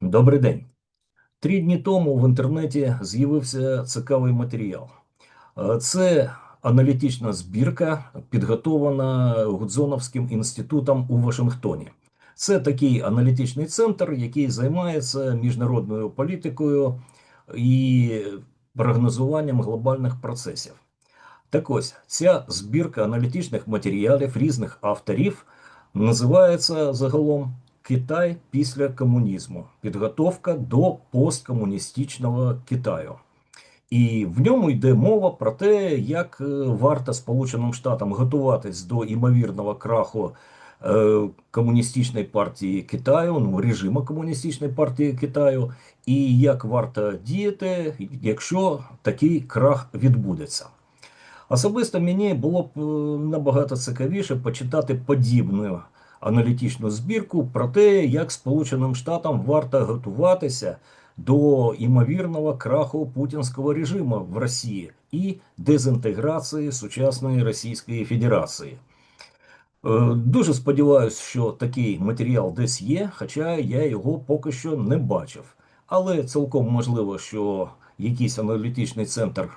Добрий день. Три дні тому в інтернеті з'явився цікавий матеріал. Е, Це аналітична збірка, підготовлена Гудзоновським інститутом у Вашингтоні. Це такий аналітичний центр, який займається міжнародною політикою і прогнозуванням глобальних процесів. Так ось ця збірка аналітичних матеріалів різних авторів називається загалом Китай після комунізму. Підготовка до посткомуністичного Китаю. І в ньому йде мова про те, як е, варто Сполученим Штатам готуватись до імовірного краху е, комуністичної партії Китаю, ну режиму комуністичної партії Китаю, і як варто діяти, якщо такий крах відбудеться. Особисто мені було б е, набагато цікавіше почитати подібну аналітичну збірку про те, як Сполученим Штатам варто готуватися до імовірного краху путінського режиму в Росії і дезінтеграції сучасної Російської Федерації. Е, Дуже сподіваюся, що такий матеріал десь є, хоча я його поки що не бачив. Але цілком можливо, що якийсь аналітичний центр е,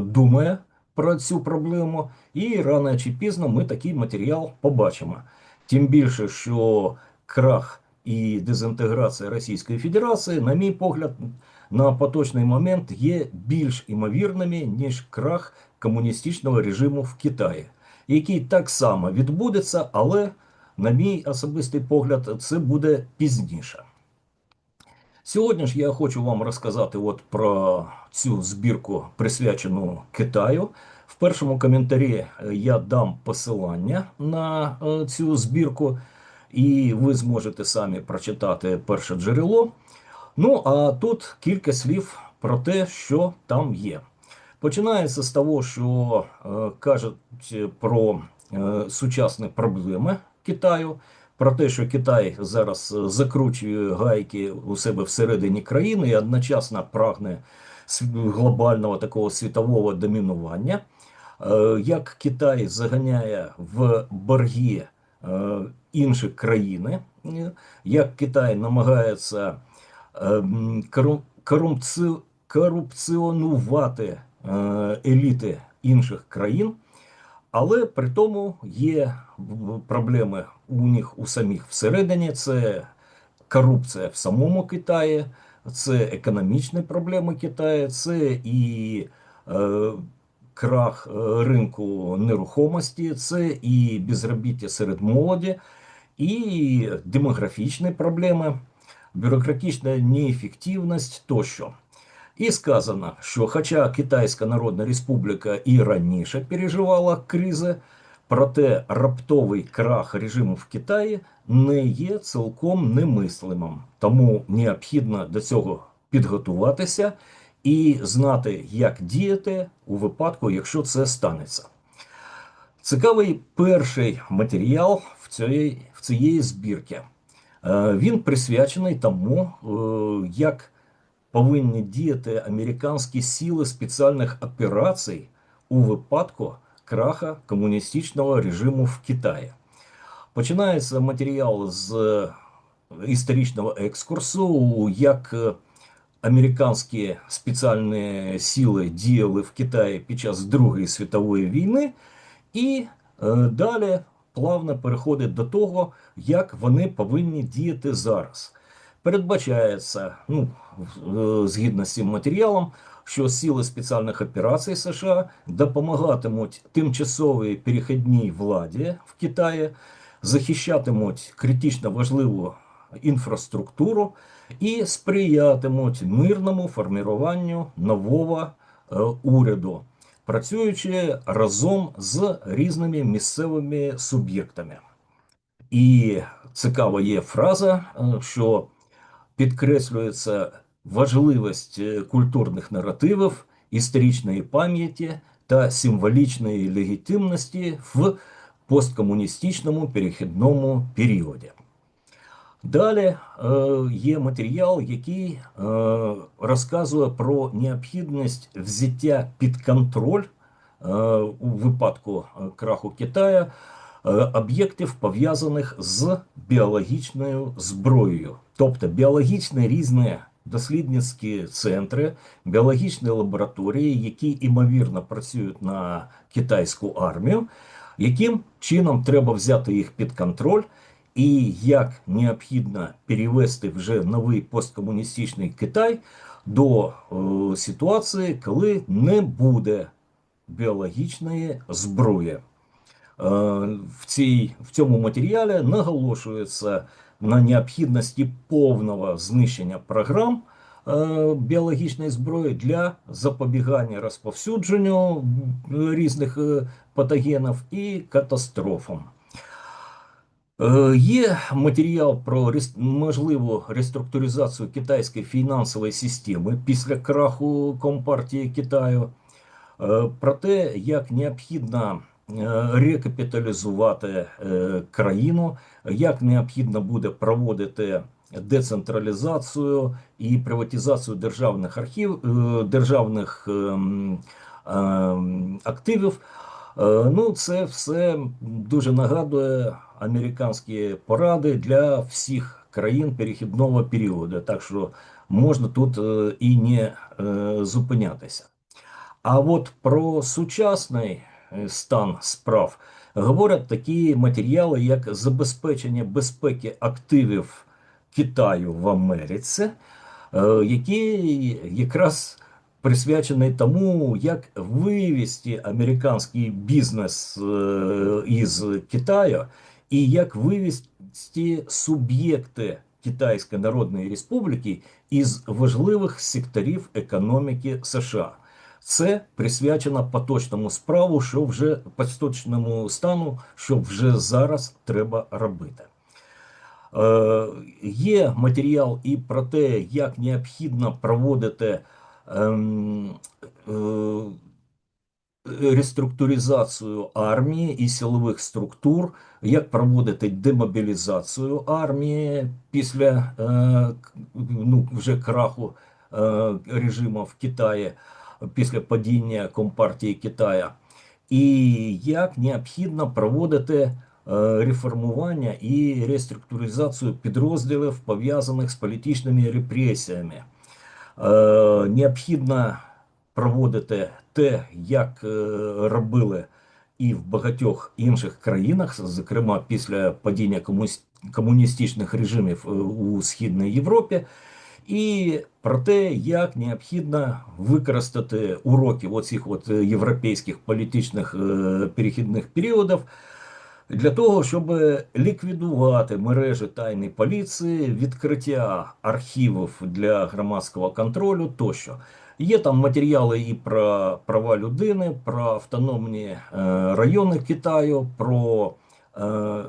думає про цю проблему, і рано чи пізно ми такий матеріал побачимо. Тим більше, що крах і дезінтеграція Російської Федерації, на мій погляд, на поточний момент є більш імовірними, ніж крах комуністичного режиму в Китаї, який так само відбудеться, але, на мій особистий погляд, це буде пізніше. Сьогодні ж я хочу вам розказати от про цю збірку, присвячену Китаю. В першому коментарі е, я дам посилання на е, цю збірку, і ви зможете самі прочитати перше джерело. Ну, а тут кілька слів про те, що там є. Починається з того, що е, кажуть про е, сучасні проблеми Китаю, про те, що Китай зараз закручує гайки у себе всередині країни і одночасно прагне глобального такого світового домінування. Е, як Китай заганяє в борги е, інші країни, як Китай намагається е, корупціонувати еліти інших країн, але при тому є проблеми у них у самих всередині. Це корупція в самому Китаї, це економічні проблеми Китаю, це і крах е, ринку нерухомості, це і безробіття серед молоді, і демографічні проблеми, бюрократична неефективність тощо. І сказано, що хоча Китайська Народна Республіка і раніше переживала кризи, проте раптовий крах режиму в Китаї не є цілком немислимим. Тому необхідно до цього підготуватися і знати, як діяти у випадку, якщо це станеться. Цікавий перший матеріал в цієї, в цієї збірки. Е, він присвячений тому, е, як повинні діяти американські сили спеціальних операцій у випадку краха комуністичного режиму в Китаї. Починається матеріал з історичного екскурсу, як американські спеціальні сили діяли в Китаї під час Другої світової війни, і е, далі плавно переходить до того, як вони повинні діяти зараз. Передбачається, ну, е, згідно з цим матеріалом, що сили спеціальних операцій США допомагатимуть тимчасовій перехідній владі в Китаї, захищатимуть критично важливу інфраструктуру і сприятимуть мирному формуванню нового е, уряду, працюючи разом з різними місцевими суб'єктами. І цікава є фраза, е, що підкреслюється важливість е, культурних наративів, історичної пам'яті та символічної легітимності в посткомуністичному перехідному періоді. Далі е, є матеріал, який е, розказує про необхідність взяття під контроль е, у випадку краху Китаю об'єктів пов'язаних з біологічною зброєю, тобто біологічні різні дослідницькі центри, біологічні лабораторії, які імовірно працюють на китайську армію, яким чином треба взяти їх під контроль, і як необхідно перевести вже новий посткомуністичний Китай до е, ситуації, коли не буде біологічної зброї. Е, В, цій, в цьому матеріалі наголошується на необхідності повного знищення програм е, біологічної зброї для запобігання розповсюдженню різних е, патогенів і катастрофам. Е, Є матеріал про можливу реструктуризацію китайської фінансової системи після краху Компартії Китаю, е, про те, як необхідно е, рекапіталізувати країну, як необхідно буде проводити децентралізацію і приватизацію державних архів, державних ем, ем, активів. Е, Ну, це все дуже нагадує американські поради для всіх країн перехідного періоду. Так що можна тут е, і не е, зупинятися. А от про сучасний стан справ говорять такі матеріали, як забезпечення безпеки активів Китаю в Америці, які якраз присвячений тому, як вивести американський бізнес е, із Китаю і як вивести суб'єкти Китайської Народної Республіки із важливих секторів економіки США. Це присвячено поточному справу, що вже поточному стану, що вже зараз треба робити. Е, є матеріал і про те, як необхідно проводити реструктуризацію армії і силових структур, як проводити демобілізацію армії після е, ну, вже краху е, режиму в Китаї, після падіння Компартії Китая, і як необхідно проводити е, реформування і реструктуризацію підрозділів, пов'язаних з політичними репресіями. Е, необхідно проводити те, як е, робили і в багатьох інших країнах, зокрема після падіння комуністичних режимів е, у Східній Європі, і про те, як необхідно використати уроки оцих от європейських політичних перехідних періодів для того, щоб ліквідувати мережі тайної поліції, відкриття архівів для громадського контролю тощо. Є там матеріали і про права людини, про автономні е, райони Китаю, про е,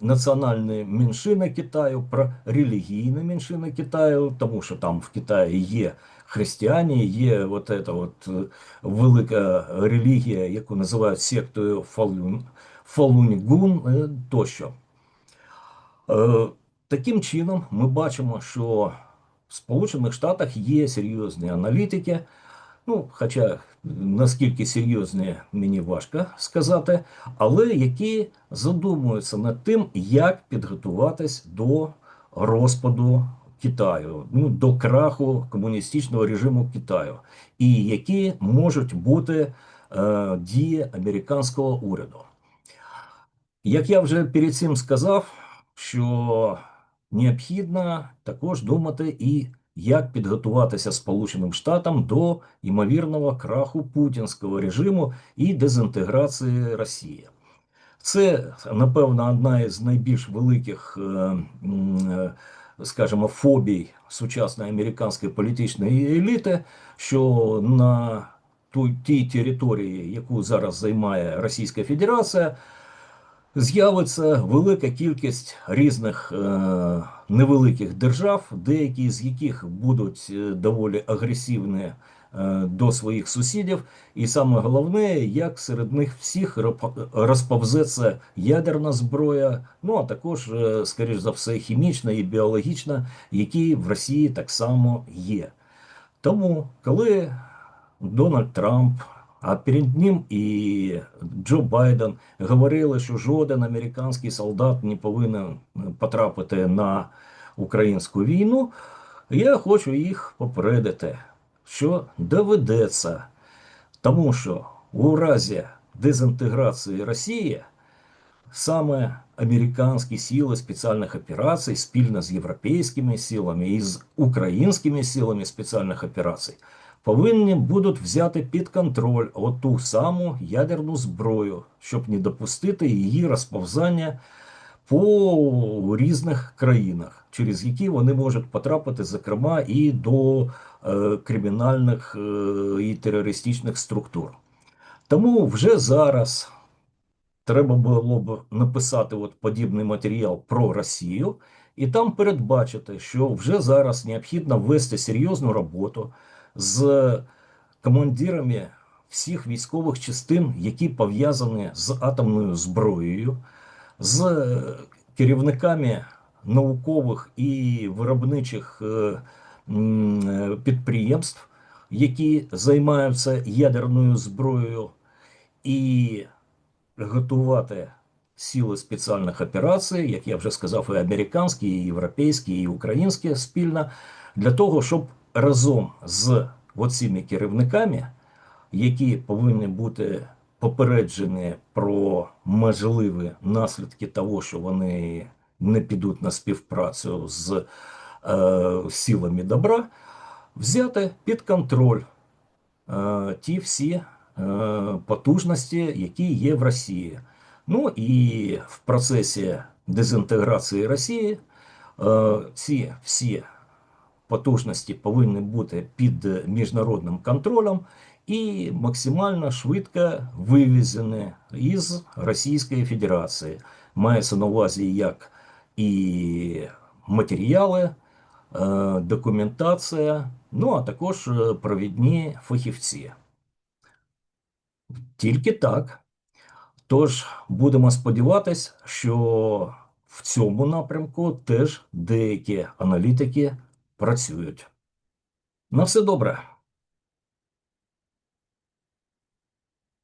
національні меншини Китаю, про релігійні меншини Китаю, тому що там в Китаї є християні, є от ета от е, велика релігія, яку називають сектою Фалун, Фалунь-Гун е, тощо. Е, Таким чином, ми бачимо, що в Сполучених Штатах є серйозні аналітики. Ну, хоча наскільки серйозні, мені важко сказати, але які задумуються над тим, як підготуватись до розпаду Китаю, ну, до краху комуністичного режиму Китаю, і які можуть бути е, дії американського уряду. Як я вже перед цим сказав, що необхідно також думати і як підготуватися Сполученим Штатам до ймовірного краху путінського режиму і дезінтеграції Росії. Це, напевно, одна із найбільш великих, е, е, скажімо, фобій сучасної американської політичної еліти, що на тій території, яку зараз займає Російська Федерація, з'явиться велика кількість різних е, невеликих держав, деякі з яких будуть е, доволі агресивні е, до своїх сусідів, і саме головне, як серед них всіх розповзеться ядерна зброя, ну а також, е, скоріш за все, хімічна і біологічна, які в Росії так само є. Тому, коли Дональд Трамп А перед ним і Джо Байден говорили, що жоден американський солдат не повинен потрапити на українську війну. Я хочу їх попередити, що доведеться, тому що у разі дезінтеграції Росії саме американські сили спеціальних операцій спільно з європейськими силами і з українськими силами спеціальних операцій повинні будуть взяти під контроль оту саму ядерну зброю, щоб не допустити її розповзання по різних країнах, через які вони можуть потрапити, зокрема, і до е, кримінальних е, і терористичних структур. Тому вже зараз треба було б написати от подібний матеріал про Росію, і там передбачити, що вже зараз необхідно ввести серйозну роботу з командирами всіх військових частин, які пов'язані з атомною зброєю, з керівниками наукових і виробничих е, підприємств, які займаються ядерною зброєю, і готувати сили спеціальних операцій, як я вже сказав, і американські, і європейські, і українські спільно, для того, щоб разом з оціми керівниками, які повинні бути попереджені про можливі наслідки того, що вони не підуть на співпрацю з е, силами добра, взяти під контроль е, ті всі е, потужності, які є в Росії. Ну і в процесі дезінтеграції Росії е, ці всі потужності повинні бути під міжнародним контролем і максимально швидко вивезені із Російської Федерації. Мається на увазі як і матеріали, е, документація, ну а також е, провідні фахівці. Тільки так. Тож будемо сподіватися, що в цьому напрямку теж деякі аналітики працюють. На все добре.